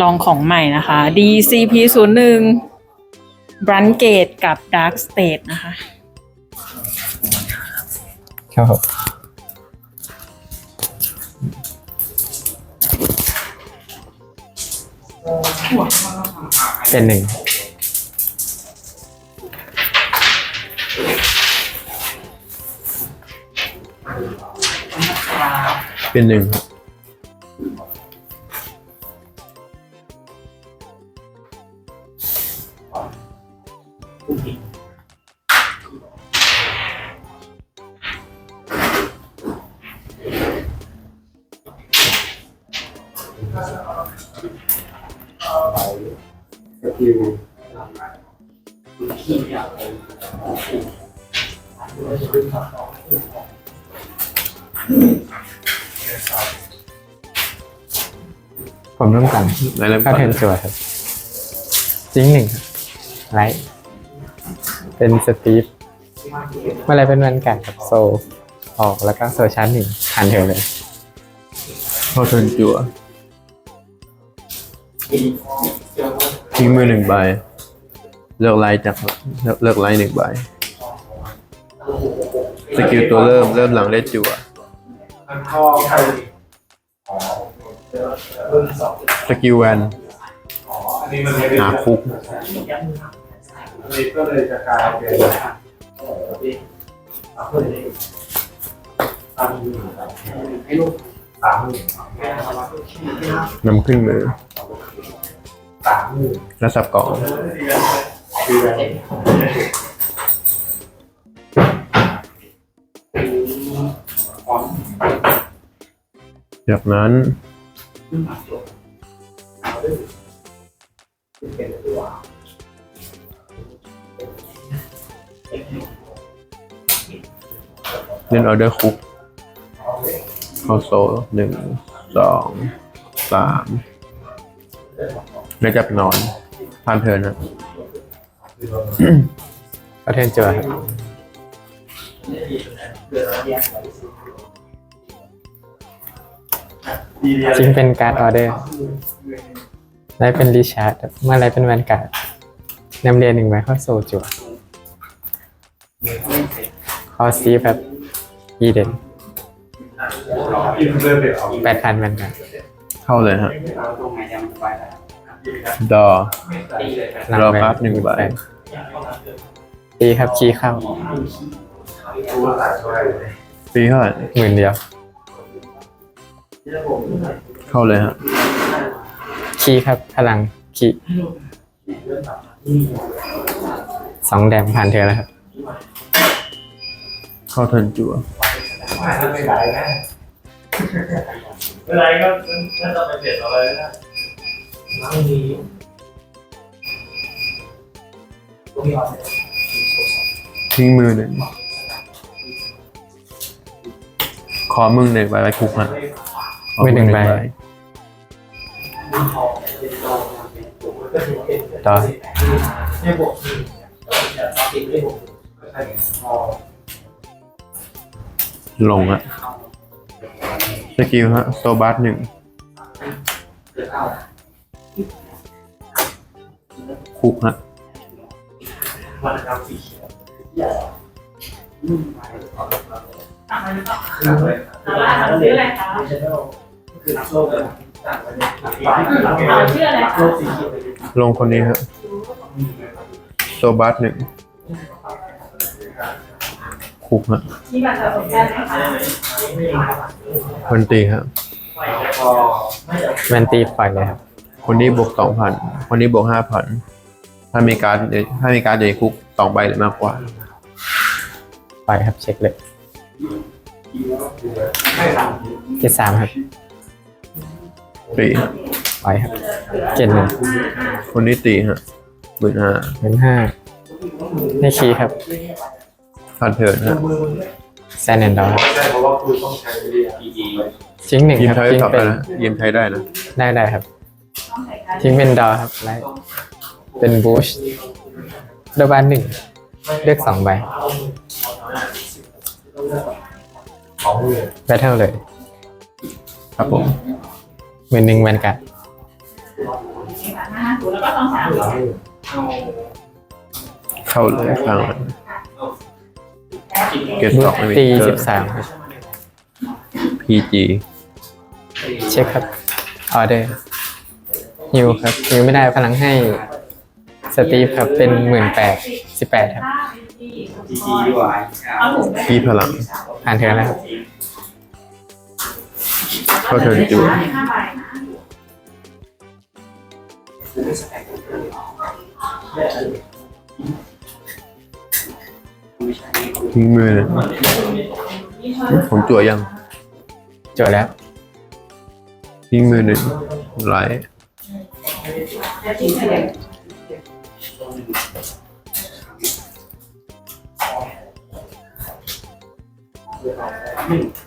ลองของใหม่นะคะ DCP 0 1 b r u n g a t e กับ Dark State นะคะ ครับผมเป็นหนึ่งเป็นหนึ่งครับ ผมเริ่มกันไหนเริ่มก่ก็อนเทิร์นจัวครับจิ้งหนึ่งครับไลท์เป็นสตีฟเมื่อไรเป็นวันกัดกับโซ ออกแล้วก็โซชาร์จหนึ่งทันเธอเลยเข้าเทิร์นจั่ว ทิ้งมือหนึ่งใบ เลือกไลท์จากเลือกเลือกไลท์หนึ่งใบ สกิลตัวเริ่มเริ่มหลังได้จั่วสกิลแวนหาคุกก็เลยจะกลายเป็นให้ลูกสามหมื่นนำขึ้นมือ สามหมื่นและสับกล่องคือจากนั้นเล่นออเดอร์คุกเข้าโซลหนึ่งสองสาม แล้วจับนอนผ่านเทิร์นนะก็เทิร์นจัวครับจิ้งเป็นการ์ดออเดอร์ไลท์เป็นรีชาร์ดเมื่อไรเป็นวันกัดนำเรียนหนึ่งใบเข้าโซจัวคอซีแบบอีเดนเริ่มเด็กเอาแปดพันวันกัดเข้าเลยฮะ ดอรอครับหนึ่งใบตีครับคีย์เข้าตัวหลายช่วยปีเท่าไหร่หมื่นเดียว เข้าเลยฮะคีย์ครับ พลังคีย์สองแดมผ่านเธอแล้วครับ เข้าเทิร์นจั่วไม่ได้นะไม่ได้ก็น่าจะไปเด็ดอะไรนะ นั่งนี้ทิ้งมือหนึ่งขอมึงหนึ่งใบไว้คุกฮะขมือหนึ่งใบต่อไม่บวกติดไม่บวกใช่พอลงฮะสกิลฮะโซบัสหนึ่งคุกฮะวันกรรมสีเขียวคืออะไรคะคือนักโลกเลยต่างประเทศชื่ออะไรโลกสีเขียวลงคนนี้ฮะโซบัสหนึ่งคุกฮะมีบัตรสะสมได้ไหมคะคนตีฮะพอแวนตีปล่อยเลยครับ คนนี้บวกสองพัน คนนี้บวกห้าพัน ถ้ามีการดถ้ามีการดอยู่ในคุกสองใบหรือมากกว่าปล่อยครับเช็คเลยไม่ทเกตสามครับตีฮะปล่อยครับเกตหนึ่งคนนี้ตีฮะหมื่นห้าหมื่นห้าให้คีย์ครับผ่านเถิดฮะแซนแอนดอร์ำใช่เพราะว่าคือต้องใช้เรียนจิ้งหนึ่งยิมครับใช้จิ้งต่อไปเป็นนะยิมใช้ได้นะได้ได้ครับ ทิ้งเป็นดอครับไลท์เป็นบูชโดบานหนึ่งเลือกสองใบของเรียนแบทเทิลเลย ครับผมหมื่นหนึ่งแวนกัดห้าศูนย์แล้วก็สองสามเข้าเลยข้างมันเกตบูสองไม่มีตีเจสิอบสามครับพีจีเช็คครับออเดอร์ ฮิวครับฮิวไม่ได้พลังให้สตีฟครับเป็นหมื่นแปดสิบแปดครับ จีจีดีกว่าพีพลัง ผ่านเทิร์นแล้วครับเข้าเทิร์นจูห้าทิ้งมือเลยผมจั่วยังจบแล้วทิ้งมือหนึ่งไลท์ เ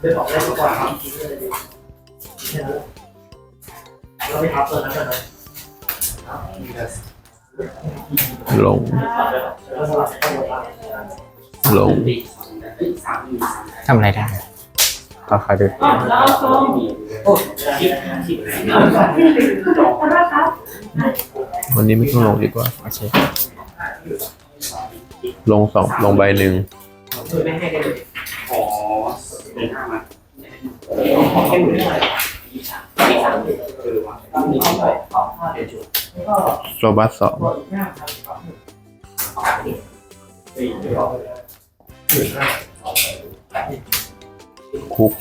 ดินออกได้ดีกว่าเราไม่ทับเลยนะลง ลง ทำอะไรได้ขอขอดูแล้วเอาส้มโอ้คิ วันนี้ไม่ต้องลงดีกว่าโอเคลงสองลงใบหนึ่งไม่ให้ได้เลยอ๋อเดินห้ามาแค่หมื่นเท่าไหร่สี่สามเออว่ะมีเท่าไหร่เดี๋ยวจุดโซบัสสองคุก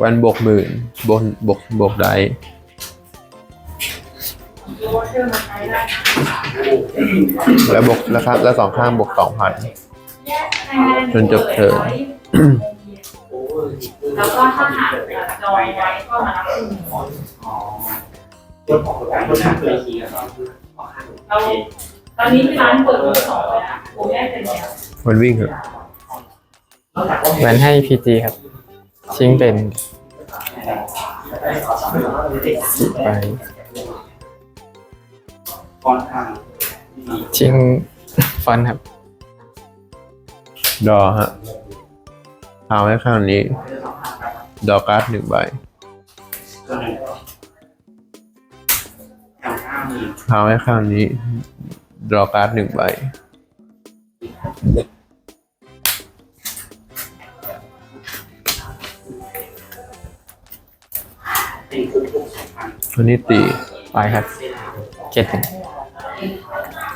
วันบวกหมื่นบวกบวกบวกได้แล้วบวกแล้วครับ แล้วสองข้างบวกสองพันจนจบเทิร์นแล้วก็ถ้าหากจอยไว้ก็มารับคืนเราตอนนี้ที่ร้านเปิดมือสองเลยนะโอ้แยกเป็นแล้ววันวิ่งเหรอแหวนให้พีจีครับ ชิงเป็นสิบใบทางชิงฟอนครับ ดอฮะพาวให้ข้างนี้ ดอการ์ดหนึ่งใบตัวหนึ่งทางห้าหมื่นพาวให้ข้างนี้ ดอการ์ดหนึ่งใบ วันนี้ตีไปครับเกตหนึ่ง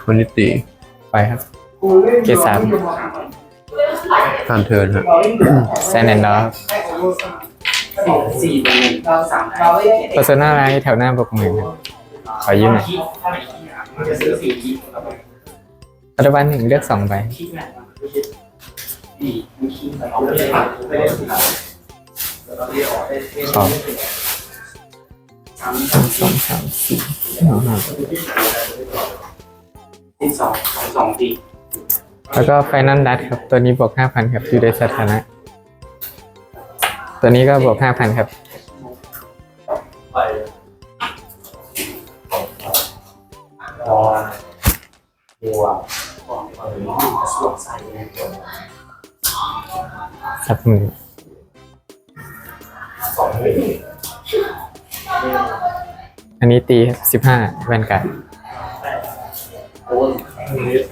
วันนี้ตีไปครับเกตสามผ่านเทิร์นฮะแซนแอนด์ดอฟสี่หนึ่งเก้าสามเก้าโพสนาไลท์แถวหน้าบวกหมื่นครับขอยืมหน่อยปัจจุบันหนึ่งเลือกสองใบคิดแบบ สาไม่ได้ไม่ได้ขอสองสองสามสี่ห้าห้าสิบสองสองสี่แล้วก็ไฟนอลดัตครับ ตัวนี้บวกห้าพันครับอยู่ในสถานะ ตัวนี้ก็บวกห้าพันครับพอบัวสวมใส่สับมือ อันนี้ตีสิบห้าแวนการ์ด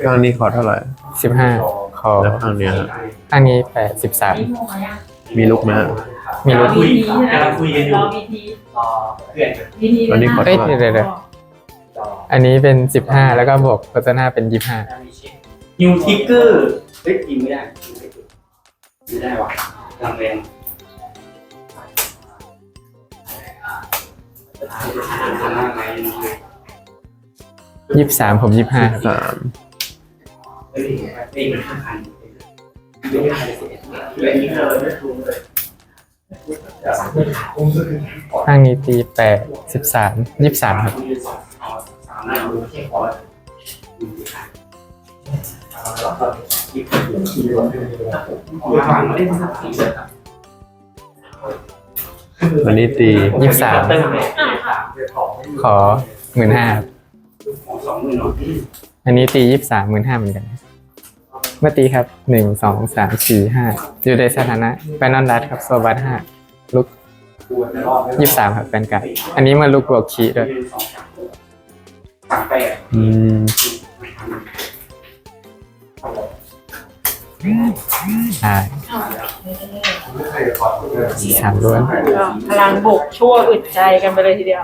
ข้างนี้ขอเท่าไหร่สิบห้าคอแล้วข้างเนี้ยฮะข้างนี้แปดสิบสามมีลูกไหมฮะ มีรถคุยกำลังคุยกันอยู่เพื่อนวันนี้ขอเอ้ยเท่าไหร่เดี๋ยวเดี๋ยวอันนี้เป็นสิบห้าแล้วก็บวกโฆษณาเป็นยี่ห้านิวทิกเกอร์เฮ้ยกินไม่ได้ไม่ได้ว่ะลังเล ยี่สิบสามผมยี่ห้าครับสามห้าพันยกได้เลยสิเลยนี่เธอไม่ถูกเลยข้างนี้ตีแปดสิบสามยี่สามครับสามหน้าดูแค่พอฟังเล่นสักทีเลยครับ วันนี้ตียี่สามขอหมื่นห้าสองหมื่นเนาะอันนี้ตียี่สามหมื่นห้าเหมือนกัน เมื่อตีครับหนึ่งสองสามสี่ห้าอยู่ในสถานะไฟนอลดัตครับโซบัตห้าลุกยี่สามครับเป็นการดอันนี้มาลูกบวกคีด้วยสามแปดอืม ใช่สามล้วนพลังบกชั่วอึดใจกันไปเลยทีเดียว